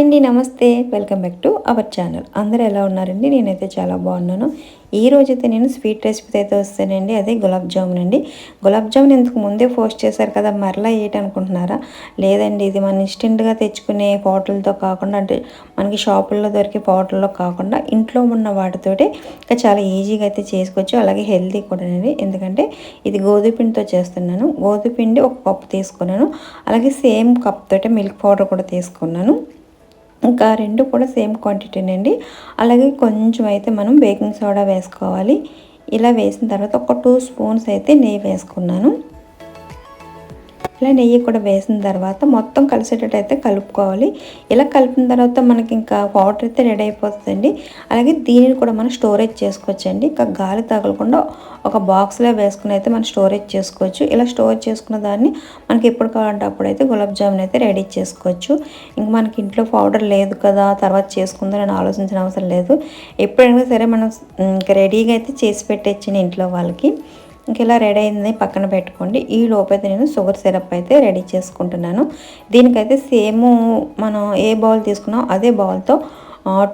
Hi అండి నమస్తే. Welcome back to our channel అందరూ ఎలా ఉన్నారండి? నేనైతే చాలా బాగున్నాను. ఈ రోజైతే నేను స్వీట్ రెసిపీతో అయితే వస్తానండి. అదే గులాబ్ జామున్ అండి. గులాబ్ జామున్ ఇంతకు ముందే పోస్ట్ చేశారు కదా మరలా ఏంటి అనుకుంటున్నారా లేదండి ఇది మన ఇన్స్టెంట్గా తెచ్చుకునే పౌడర్లతో కాకుండా అంటే మనకి షాపుల్లో దొరికే పౌడర్లో కాకుండా ఇంట్లో ఉన్న వాటితోటి ఇంకా చాలా ఈజీగా అయితే చేసుకోవచ్చు. అలాగే హెల్తీ కూడా అండి ఎందుకంటే ఇది గోధుమ పిండితో చేస్తున్నాను. గోధుమ పిండి ఒక కప్పు తీసుకున్నాను. అలాగే సేమ్ కప్ తోటి మిల్క్ పౌడర్ కూడా తీసుకున్నాను. ఇంకా రెండు కూడా సేమ్ క్వాంటిటీనండి. అలాగే కొంచెం అయితే మనం బేకింగ్ సోడా వేసుకోవాలి. ఇలా వేసిన తర్వాత ఒక టూ స్పూన్స్ అయితే నెయ్యి వేసుకున్నాను. ఇలా నెయ్యి కూడా వేసిన తర్వాత మొత్తం కలిసేటట్టు అయితే కలుపుకోవాలి. ఇలా కలిపిన తర్వాత మనకి ఇంకా వాటర్ అయితే రెడీ అయిపోతుందండి. అలాగే దీనిని కూడా మనం స్టోరేజ్ చేసుకోవచ్చండి. ఇంకా గాలి తగలకుండా ఒక బాక్స్లో వేసుకుని అయితే మనం స్టోరేజ్ చేసుకోవచ్చు. ఇలా స్టోర్ చేసుకున్న దాన్ని మనకి ఎప్పుడు కావాలంటే అప్పుడైతే గులాబ్ జామున్ అయితే రెడీ చేసుకోవచ్చు. ఇంక మనకి ఇంట్లో పౌడర్ లేదు కదా తర్వాత చేసుకుందని ఆలోచించిన అవసరం లేదు. ఎప్పుడైనా సరే మనం ఇంకా రెడీగా అయితే చేసి పెట్టచ్చు ఇంట్లో వాళ్ళకి. ఇంక ఇలా రెడీ అయింది పక్కన పెట్టుకోండి. ఈ లోపైతే నేను షుగర్ సిరప్ అయితే రెడీ చేసుకుంటున్నాను. దీనికైతే సేమ్ మనం ఏ బౌల్ తీసుకున్నామో అదే బౌల్తో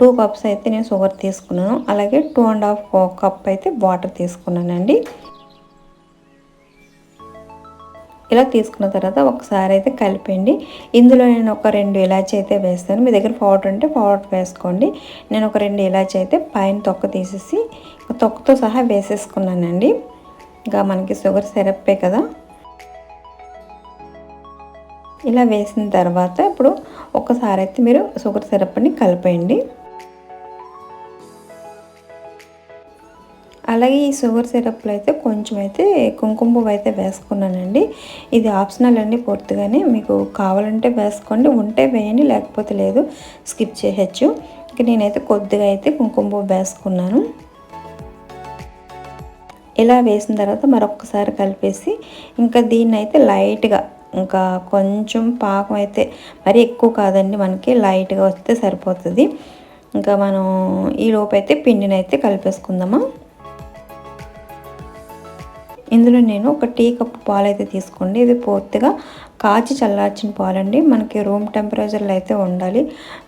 టూ కప్స్ అయితే నేను షుగర్ తీసుకున్నాను. అలాగే టూ అండ్ హాఫ్ కప్ అయితే వాటర్ తీసుకున్నానండి. ఇలా తీసుకున్న తర్వాత ఒకసారి అయితే కలిపండి ఇందులో నేను ఒక రెండు ఇలాచి అయితే వేస్తాను. మీ దగ్గర పౌడర్ ఉంటే పౌడర్ వేసుకోండి. నేను ఒక రెండు ఇలాచి అయితే పైన తొక్క తీసేసి తొక్కతో సహా వేసేసుకున్నానండి. ఇంకా మనకి షుగర్ సిరప్పే కదా. ఇలా వేసిన తర్వాత ఇప్పుడు ఒకసారి అయితే మీరు షుగర్ సిరప్ని కలిపేయండి. అలాగే ఈ షుగర్ సిరప్లో అయితే కొంచెం అయితే కుంకుమ పువ్వు అయితే వేసుకున్నానండి. ఇది ఆప్షనల్ అండి పూర్తిగానే. మీకు కావాలంటే వేసుకోండి ఉంటే వేయండి లేకపోతే లేదు స్కిప్ చేయొచ్చు ఇక నేనైతే కొద్దిగా అయితే కుంకుమ పువ్వు వేసుకున్నాను. ఇలా వేసిన తర్వాత మరొకసారి కలిపేసి ఇంకా దీన్ని అయితే లైట్గా ఇంకా కొంచెం పాకం అయితే మరీ ఎక్కువ కాదండి మనకి లైట్గా వస్తే సరిపోతుంది. ఇంకా మనం ఈ లోపైతే అయితే పిండిని అయితే కలిపేసుకుందామా. ఇందులో నేను ఒక టీ కప్పు పాలు అయితే తీసుకోండి. ఇది పూర్తిగా కాచి చల్లార్చిన పాలండి. మనకి రూమ్ టెంపరేచర్లో అయితే ఉండాలి.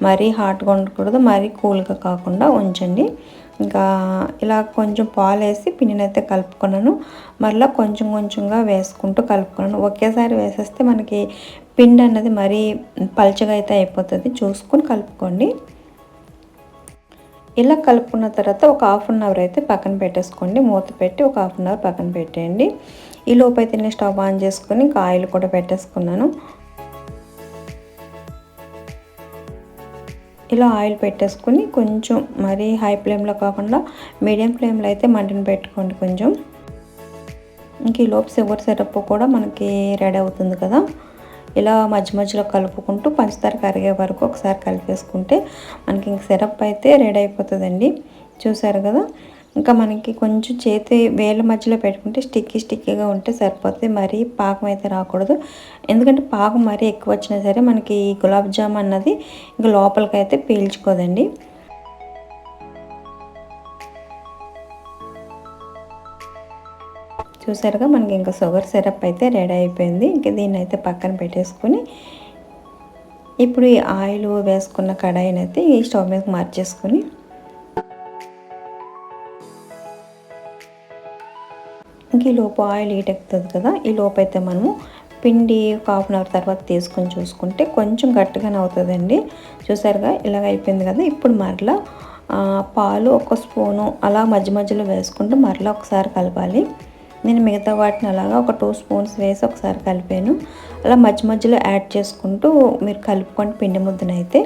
మరీ హాట్గా ఉండకూడదు మరీ కూల్గా కాకుండా ఉంచండి. ఇంకా ఇలా కొంచెం పాలు వేసి పిండిని అయితే కలుపుకున్నాను. మరలా కొంచెం కొంచెంగా వేసుకుంటూ కలుపుకున్నాను. ఒకేసారి వేసేస్తే మనకి పిండి అన్నది మరీ పల్చగా అయితే అయిపోతుంది. చూసుకొని కలుపుకోండి. ఇలా కలుపుకున్న తర్వాత ఒక హాఫ్ అన్ అవర్ అయితే పక్కన పెట్టేసుకోండి. మూత పెట్టి ఒక హాఫ్ అన్ అవర్ పక్కన పెట్టేయండి. ఈ లోపు అయితే నేను స్టవ్ ఆన్ చేసుకొని ఇంకా ఆయిల్ కూడా పెట్టేసుకున్నాను. ఇలా ఆయిల్ పెట్టేసుకుని కొంచెం మరీ హై ఫ్లేమ్లో కాకుండా మీడియం ఫ్లేమ్లో అయితే మంటను పెట్టుకోండి కొంచెం. ఇంక ఈ లోపు షుగర్ సిరప్ కూడా మనకి రెడీ అవుతుంది కదా. ఇలా మధ్య మధ్యలో కలుపుకుంటూ పంచదార కరిగే వరకు ఒకసారి కలిపేసుకుంటే మనకి ఇంక సిరప్ అయితే రెడీ అయిపోతుందండి. చూసారు కదా? ఇంకా మనకి కొంచెం చేతి వేళ్ళ మధ్యలో పెట్టుకుంటే స్టిక్కీ స్టిక్కీగా ఉంటే సరిపోతుంది. మరీ పాకం అయితే రాకూడదు. ఎందుకంటే పాకం మరీ ఎక్కువ వచ్చినా సరే మనకి గులాబ్ జామ్ అన్నది ఇంకా లోపలికి అయితే పీల్చుకోదండి. చూసారుగా మనకి ఇంకా షుగర్ సిరప్ అయితే రెడీ అయిపోయింది. ఇంకా దీన్ని అయితే పక్కన పెట్టేసుకొని ఇప్పుడు ఈ ఆయిల్ వేసుకున్న కడాయిని అయితే ఈ స్టవ్ మీద మార్చేసుకొని ఈ లోపు ఆయిల్ హీట్ ఎక్కుతుంది కదా ఈ లోపు అయితే మనము పిండి ఒక హాఫ్ అన్ అవర్ తర్వాత తీసుకొని చూసుకుంటే కొంచెం గట్టిగానే అవుతుందండి. చూసారుగా ఇలాగ అయిపోయింది కదా. ఇప్పుడు మరలా పాలు ఒక స్పూను అలా మధ్య మధ్యలో వేసుకుంటూ మరలా ఒకసారి కలపాలి. నేను మిగతా వాటిని అలాగా ఒక టూ స్పూన్స్ వేసి ఒకసారి కలిపాను. అలా మధ్య మధ్యలో యాడ్ చేసుకుంటూ మీరు కలుపుకొని పిండి ముద్దనైతే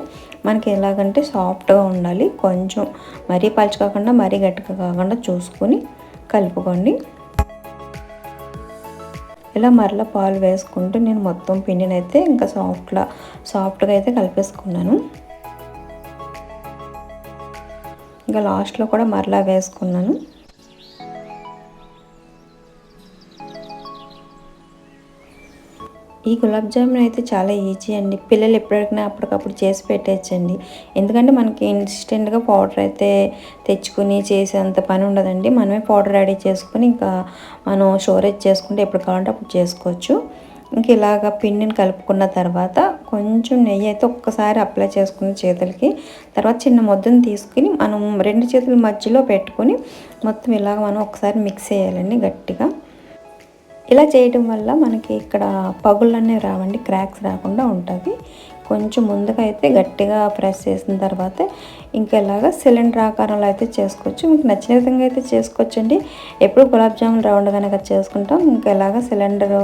మనకి ఎలాగంటే సాఫ్ట్గా ఉండాలి. కొంచెం మరీ పలుచు కాకుండా మరీ గట్టిగా కాకుండా చూసుకొని కలుపుకోండి. ఇలా మరలా పాలు వేసుకుంటూ నేను మొత్తం పిండిని అయితే ఇంకా సాఫ్ట్లా సాఫ్ట్గా అయితే కలిపేసుకున్నాను. ఇంకా లాస్ట్లో కూడా మరలా వేసుకున్నాను. ఈ గులాబ్ జామున్ అయితే చాలా ఈజీ అండి. పిల్లలు ఎప్పటికైనా అప్పటికప్పుడు చేసి పెట్టేయచ్చండి. ఎందుకంటే మనకి ఇన్స్టెంట్గా పౌడర్ అయితే తెచ్చుకుని చేసేంత పని ఉండదండి. మనమే పౌడర్ రెడీ చేసుకుని ఇంకా మనం స్టోరేజ్ చేసుకుంటే ఎప్పుడు కావాలంటే అప్పుడు చేసుకోవచ్చు. ఇంక ఇలాగ పిండిని కలుపుకున్న తర్వాత కొంచెం నెయ్యి అయితే ఒక్కసారి అప్లై చేసుకున్న చేతులకి తర్వాత చిన్న ముద్దను తీసుకుని మనం రెండు చేతుల మధ్యలో పెట్టుకొని మొత్తం ఇలాగ మనం ఒకసారి మిక్స్ చేయాలండి గట్టిగా. ఇలా చేయటం వల్ల మనకి ఇక్కడ పగుళ్ళన్నీ రావండి క్రాక్స్ రాకుండా ఉంటుంది కొంచెం ముందుగా అయితే గట్టిగా ప్రెస్ చేసిన తర్వాత ఇంకా ఇలాగా సిలిండర్ ఆకారంలో అయితే చేసుకోవచ్చు. మీకు నచ్చిన విధంగా అయితే చేసుకోవచ్చండి. ఎప్పుడు గులాబ్ జామున్ రౌండ్ కనుక చేసుకుంటాం ఇంకా ఇలాగ సిలిండర్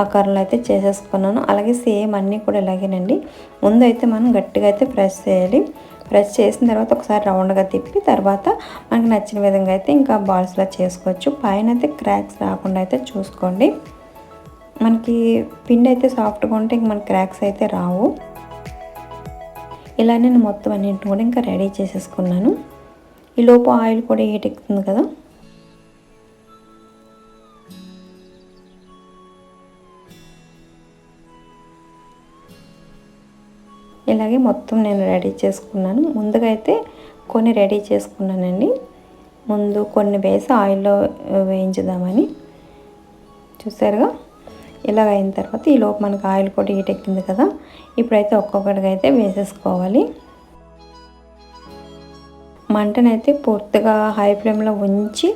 ఆకారంలో అయితే చేసేసుకున్నాను. అలాగే సేమ్ అన్నీ కూడా ఇలాగేనండి. ముందు అయితే మనం గట్టిగా అయితే ప్రెస్ చేయాలి. ప్రెస్ చేసిన తర్వాత ఒకసారి రౌండ్గా తిప్పి తర్వాత మనకు నచ్చిన విధంగా అయితే ఇంకా బాల్స్లా చేసుకోవచ్చు. పైన అయితే క్రాక్స్ రాకుండా అయితే చూసుకోండి. మనకి పిండి అయితే సాఫ్ట్గా ఉంటే ఇంక మన క్రాక్స్ అయితే రావు. ఇలా నేను మొత్తం అన్నింటిని కూడా ఇంకా రెడీ చేసేసుకున్నాను. ఈ లోపు ఆయిల్ కూడా హీట్ ఎక్కుతుంది కదా? ఇలాగే మొత్తం నేను రెడీ చేసుకున్నాను. ముందుగా అయితే కొన్ని రెడీ చేసుకున్నానండి. ముందు కొన్ని వేసి ఆయిల్లో వేయించుదామని. చూసారుగా? ఇలాగ అయిన తర్వాత ఈ లోపు మనకు ఆయిల్ కూడా హీట్ ఎక్కింది కదా. ఇప్పుడైతే ఒక్కొక్కటిగా అయితే వేసేసుకోవాలి. మంటనైతే పూర్తిగా హై ఫ్లేమ్లో ఉంచి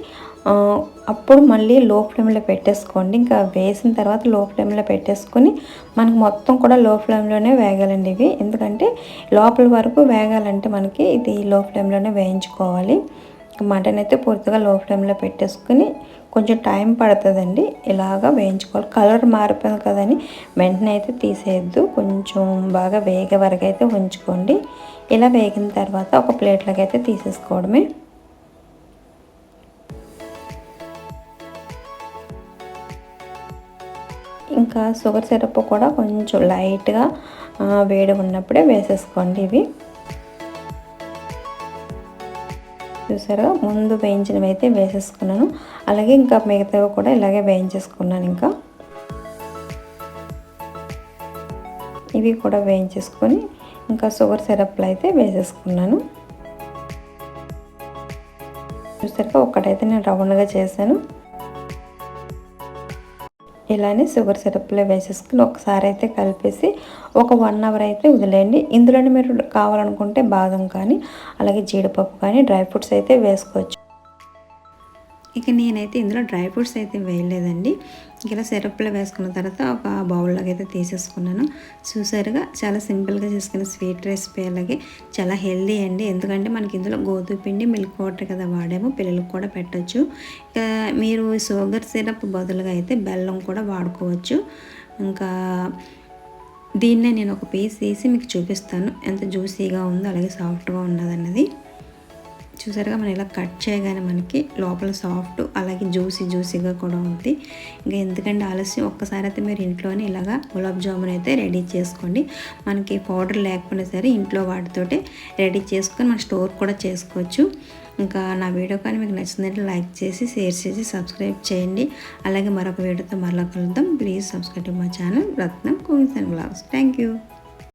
అప్పుడు మళ్ళీ లో ఫ్లేమ్లో పెట్టేసుకోండి. ఇంకా వేసిన తర్వాత లో ఫ్లేమ్లో పెట్టేసుకొని మనకు మొత్తం కూడా లో ఫ్లేమ్లోనే వేగాలండి ఇవి. ఎందుకంటే లోపల వరకు వేగాలంటే మనకి ఇది లో ఫ్లేమ్లోనే వేయించుకోవాలి. మటన్ అయితే పూర్తిగా లో ఫ్లేమ్లో పెట్టేసుకుని కొంచెం టైం పడుతుందండి. ఇలాగా వేయించుకోవాలి. కలర్ మారిపోయింది కదని వెంటనే అయితే తీసేయద్దు. కొంచెం బాగా వేగే వరకు అయితే ఉంచుకోండి. ఇలా వేగిన తర్వాత ఒక ప్లేట్లోకి అయితే తీసేసుకోవడమే. ఇంకా షుగర్ సిరప్ కూడా కొంచెం లైట్గా వేడి ఉన్నప్పుడే వేసేసుకోండి ఇవి. చూసారా? ముందు వేయించినవి అయితే వేసేసుకున్నాను. అలాగే ఇంకా మిగతావి కూడా ఇలాగే వేయించేసుకున్నాను ఇంకా. ఇవి కూడా వేయించేసుకొని ఇంకా షుగర్ సిరప్లు అయితే వేసేసుకున్నాను. చూసారుగా? ఒక్కటైతే నేను రౌండ్గా చేశాను. ఇలానే షుగర్ సిరప్లో వేసేసుకుని ఒకసారి అయితే కలిపేసి ఒక వన్ అవర్ అయితే వదిలేయండి. ఇందులోనే మీరు కావాలనుకుంటే బాదం కానీ అలాగే జీడిపప్పు కానీ డ్రై ఫ్రూట్స్ అయితే వేసుకోవచ్చు. ఇక నేనైతే ఇందులో డ్రై ఫ్రూట్స్ అయితే వేయలేదండి. ఇలా సిరప్లో వేసుకున్న తర్వాత ఒక బౌల్లోకి అయితే తీసేసుకున్నాను. చూసారుగా చాలా సింపుల్గా చేసుకున్న స్వీట్ రెసిపీ అలాగే చాలా హెల్దీ అండి. ఎందుకంటే మనకి ఇందులో గోధుమ పిండి మిల్క్ వాటర్ కదా వాడాము పిల్లలకు కూడా పెట్టచ్చు. ఇక మీరు షుగర్ సిరప్ బదులుగా అయితే బెల్లం కూడా వాడుకోవచ్చు. ఇంకా దీన్నే నేను ఒక పీస్ తీసి మీకు చూపిస్తాను. ఎంత జ్యూసీగా ఉందో అలాగే సాఫ్ట్గా ఉన్నదన్నది. చూసారుగా మనం ఇలా కట్ చేయగానే మనకి లోపల సాఫ్ట్ అలాగే జ్యూసీ జ్యూసీగా కూడా ఉంది. ఇంకా ఎందుకంటే ఆలస్యం ఒక్కసారి అయితే మీరు ఇంట్లోనే ఇలాగా గులాబ్ జామున్ అయితే రెడీ చేసుకోండి. మనకి పౌడర్ లేకపోయినా సరే ఇంట్లో వాటితోటే రెడీ చేసుకొని మనం స్టోర్ కూడా చేసుకోవచ్చు. ఇంకా నా వీడియో కానీ మీకు నచ్చిందంటే లైక్ చేసి షేర్ చేసి సబ్స్క్రైబ్ చేయండి. అలాగే మరొక వీడియోతో మరలా కలుద్దాం. Please subscribe my channel. Ratnam cookings and blogs. Thank you.